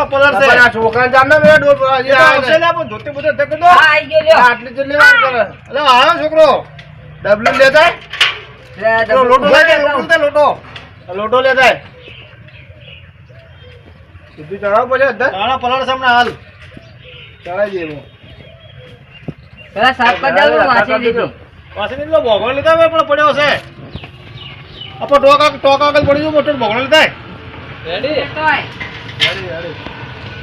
કેવો પલર છે. આ છોકરાને જાણને બે ડોલ પર એ હજી તો આવે આવશે લે, પણ ધોતી બોતી ધકે દો. હા આઈ ગયો લ્યો. આટલી જેટલી વાત કરે. અલે આવ્યો છોકરો. ડબલું લેતા લે, લોટો લેતા લોટો લોટો. લેતા આય. ચડાવ પછી અધર. તારા પલર હાલ. ચડાઈ દે એમાં. પેલા સાફ કરી લીધું. ભોગવણ પણ પડ્યો છે. આપણે ટોક ટોક આગળ પડી ગયું મોટું ભોગવણ લીધા રેડી તો આય. Ready, ready.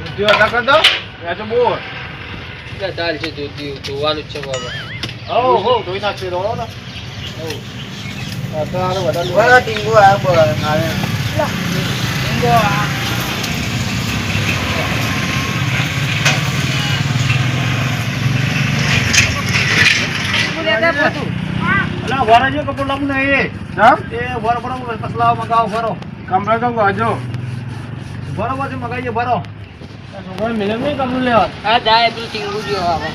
ઊંધિયું અધર કરી દો. ત્યાં તો બોર. હો હો ધોઈ નાખશે રોડો ને આ તો વધારે બરો ટીંગુ આ બરો આવે ટીંગુ આ જે કપડ લાવું ને એ વર વર કસલા મગાવો કરો કમરે તો બાજુ. ભરો પછી મગાઈએ ભરો. છોકરા નહીં કમરું લેવા. હા જાય પેલું ટીંગુ આવે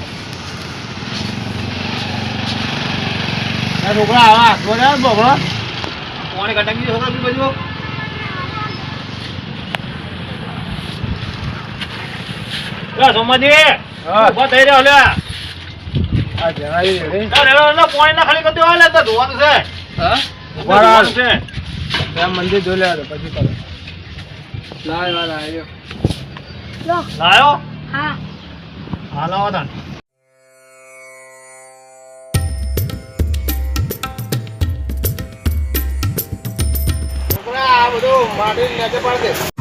છોકરા આવા હાથમાં જાય ને ભોગળો કટાકી છોકરા બી બાજુ? સોમાજી ઊભા થઈ રહ્યો લે. આ જણાવી લે, પાણી ના ખાલી કરી દેવા લે તો ધોવાનું છે. હા? ધોવાનું છે. મંદિર જોઈ લેવા પછી કરો. લાવ વાલા આવ્યો લાયો? હા. હા લાવો તાન. છોકરા, આ બધું માટીની નીચે પાડી દે.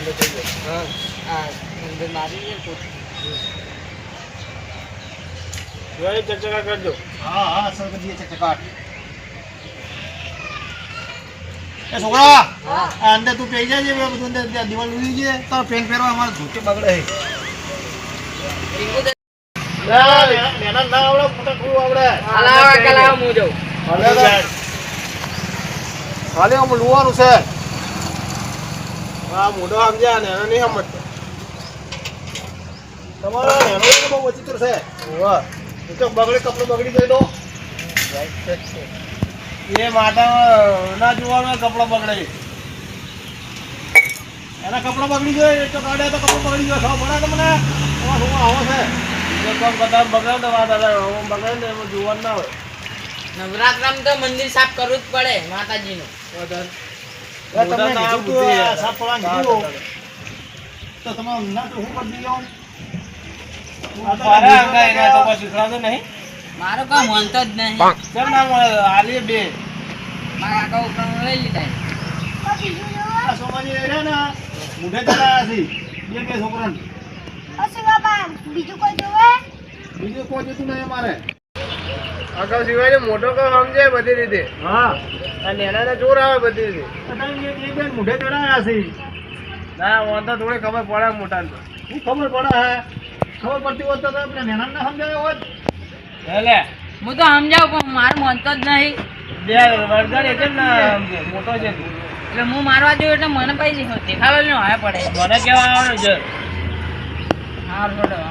કપડું માં દે. એટલે થઈ જાય. હા આ અંદર મારી દે પોતું. ચકચકા કરજો. હા હા અસર કરી ચકચકાટ એ છોકરા આ અંદર તું પેઈ જાય છે બધું અંદર દિવાલ ઉડી છે તારો પેન્ટ પહેરવા અમારે ધોતી બગડે છે. ના, ના આવડે મોટા થોડું આવડે. હલાવા કલાવા હું જાઉં. લુવાનું છે. હા મોઢો સમજ્યા ને એનો નહીં સમજતો. તમારો નેનો તો બહુ વિચિત્ર છે. વાહ. એ તો બગડે કપડો બગડી જાય તો. એ માતા ના જોવાનો કપડો બગડે. એના કપડા બગડી જાય એ તો કાઢે તો કપડો બગડી ગયો ખબર પડે તમને? તમારો આવો છે? બધા કામ દવા દાદા બગડે ને એમાં જોવાનું ના હોય. નવરાત્રામાં તો મંદિર સાફ કરવું જ પડે માતાજીનું. વધારે. મારા કામ માનતો જ નહીં. કેમ ના મળે? બે. મારા કાકા ઉપર લઈ લીધા તો બીજું જોવે આ સોમાજી એ ને, મૂઢે ચડાયા છે. બે બે છોકરાને. હશે બાબા બીજું કોઈ જોવે? બીજું કોઈ જોતું નહીં અમારે. અગાઉ સિવાય મોટો કામ સમજે બધી રીતે હા. અને નેનાને જોર આવે બધી રીતે મોઢે ચડાયા છે. ના વાંધો થોડી ખબર પડે મોટા શું ખબર પડે હે? ખબર પડતી હોત તો તો આપણે નેનાને ને સમજાયો હોત. એટલે હું તો સમજાવું પણ મારે મનતો જ નહીં બે વરગાડી એટલે ને સમજે? મોટો છે એટલે હું મારવા જોઉં એટલે મને પૈસી ને હોય પડે મને કેવા આવવાનું છે હા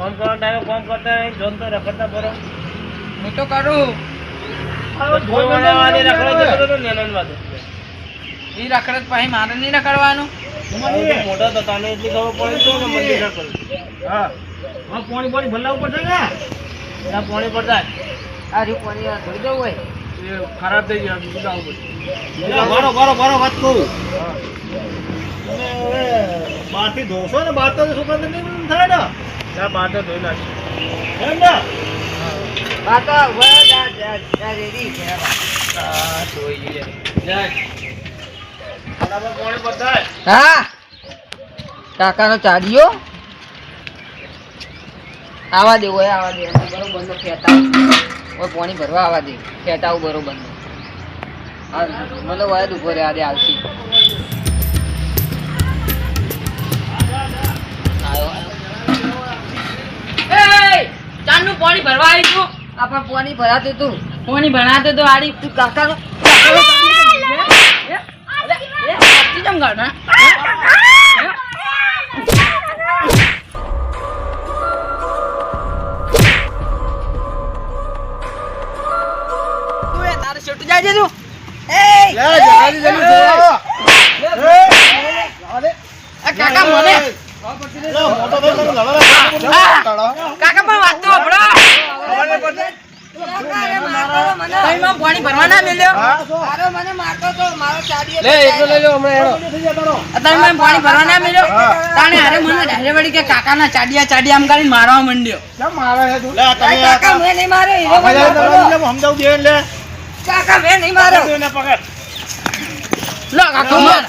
ફોન કરો ટાઈમે કોમ કરતા નહીં જોન તો રખડતા બરો હું તો કરું. ને એ રખડત પછી મારે નહીં રખડવાનું? હવે તો મોટો તને એટલી ખબર પડી ને મંદિર હા. પાણી પાણી ભરલાવું પડશે ને? પાણી પડતા આ રહ્યું પાણી આ જવું હોય ખરાબ થઈ ગયા બીજું આવું એટલે ભરો, ભરો, ભરો, વાત. હા. હવે બહારથી ધોશો ને બહાર તો છોકરાને નહીં થાય ને. નો તો ધોઈ નાખી એમ ને આ તો જા જા જા રેડી છે હા ધોઈ બરાબર હા. કાકાનો ચાડિયો. આવા દે ઓય આવા દે બરોબર નો ખેતા ઓય પાણી ભરવા આવા દે ખેતા બરોબર નો. હા મને ઓય રે આજે દે આવશી. આવી આપણે પાણી ભરાતું હતું ભણાતો તો આડી. તું કાકા કાકા એ, અલે, એ, આટલી કેમ ગાળ, હા? હે? તું એ તારે છેટું જાય છે તું એ, લે જગાડી જલ્દી છોડો. આ કાકા મને લે, મોટો થઈ ગયો, લડવા લાગ્યો. આ, કાકા પણ વાત તો સાંભળો. તમે મને પાણી ભરવા ના મેલ્યો? લે એકલો લઈ લો હમણાં હેડો. તમે મને પાણી ભરવા ના મેલ્યો? તાણે હારે મને ડાયરે વળી કે કાકાના ચાડિયા ચાડિયા આમ કરીને મારવા માંડ્યો. કેમ મારે છે તું? લે, તમે આ કામ- આ બધા દરવાજો લે, હું સમજાવું બેન લે. બે ને પકડ. લો કાકા માર.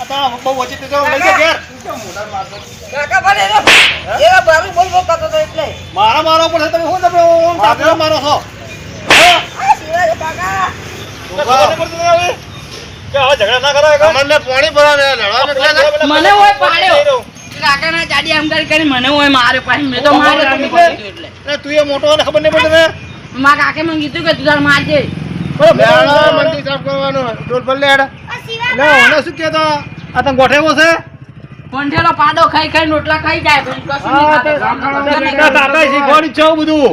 આ તો બહુ વચ્ચે તે લઈ ઘેર. મારા મારો પડશે તમે શું તમે મારો છો હે? તમને ખબર નહીં પડતી હવે? કે હવે ઝઘડા ના કરાય કે? અમરને પાણી ભરાવે, લડવા મોકલ્યા ને? મને હોય પાડ્યો. કાકાના ચાડિયા આમ કરી મને હોય માર્યો પાછી મેં તો માર્યો કીધું એટલે. એટલે તું એ મોટો ખબર નહીં પડતી ને? કાકે મને કીધું કે તું તાર મારજે હેડો, મંદિર સાફ કરવાનું. ડોલ આ શિવા લે, ઓને શું કહેતો? આ તને ગોઠવ્યો છે? પંઠેલો પાડો ખાઈ ખાઈ રોટલા ખાઈ જાય. કશું નહીં ખાતો. જ છે બધું.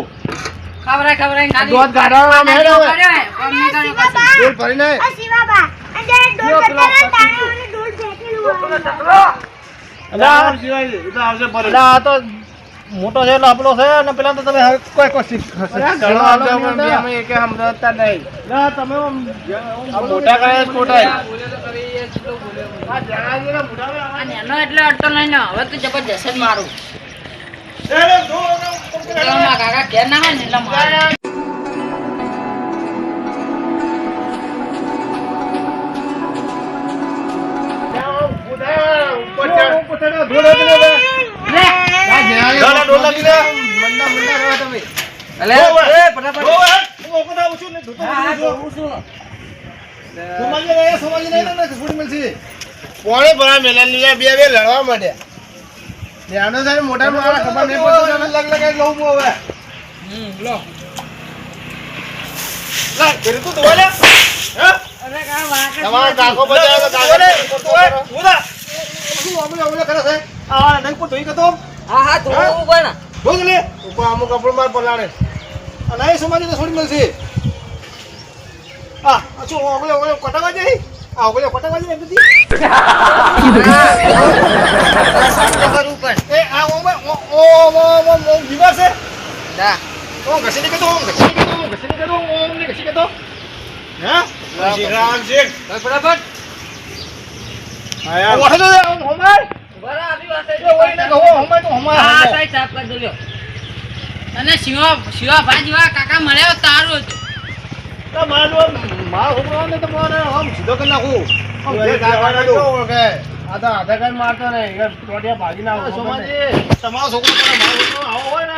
કાઢવામાં પાણી હેડો હવે. કર્યો હે, કશું. શિવા ડોલ ભરીને આ શિવા બા અંદર ડોલ કરતા તાણે મને ડોલ ફેંકેલું એટલે આ- તો મોટો છે એટલે છે અને પેલા તો તમે હવે કોઈ કોઈ પણ બે અમે એકે સમજાવતા નહીં. ના, તમે મોટા ખોટા. એટલે અડતો નહીં હવે તો જબરજસ્ત મારા. કાકા ઘેર ના હોય ને એટલે મારું. પાણી ભરાવે, મેલા લીધા, બે બે લડવા માંડ્યા. ધ્યાનો સાહેબ મોટા માણસ ખબર નહીં પડતી તમને. લગ લગાઈ લઉં હું હવે. હમ, લો લા કરી તું હે? અરે કા વાકે તમારો કાકો બચાવે તો કાકો ઓવે, કરો. ઉધા. શું આમલે આમલે કરે છે? આ નહીં પણ ધોઈ કતો હા હા ધોવું પણ ધોઈ લે. ઉપર અમુક કપડું માર પલાળે. અને નહીં સમાજે તો છોડી મળશે. આ, અચો ઓગળે ઓગળે કટાવા જાય? આ ઓગળે કટાવા જાય એમ બધી? કરવું પણ એ, આ ઓમે, ઓ- ઓ- ઓ- ઓ- ઓ- બીમાર છે? દા ઓમ ઘસી નહીં કહેતો, ઓમ ઘસી નહીં કહેતો, ઓમ ઘસી નહીં કહેતો, ઓમ નહીં ઘસી કહેતો. હે? રામ શેઠ. ફટાફટ હા, યાર. ઓઠે તો દે, ઓમ હોમાય. બરા આવી વાત એ ઓય ને કહો, હોમાય તો હોમાય, હા હોમાય. સાહેબ સાફ કરી દો અને શિવા શિવા ભાઈ જેવા કાકા મળ્યા તારું તો મારું મારો છોકરો ને તો મને આમ સીધો કરી નાખું. આ તો હાથે કઈ મારતો નહીં. એ ટોટિયા ભાગી ના આવે. સોમાજી, તમારો છોકરો મને મારો છોકરો આવો હોય ને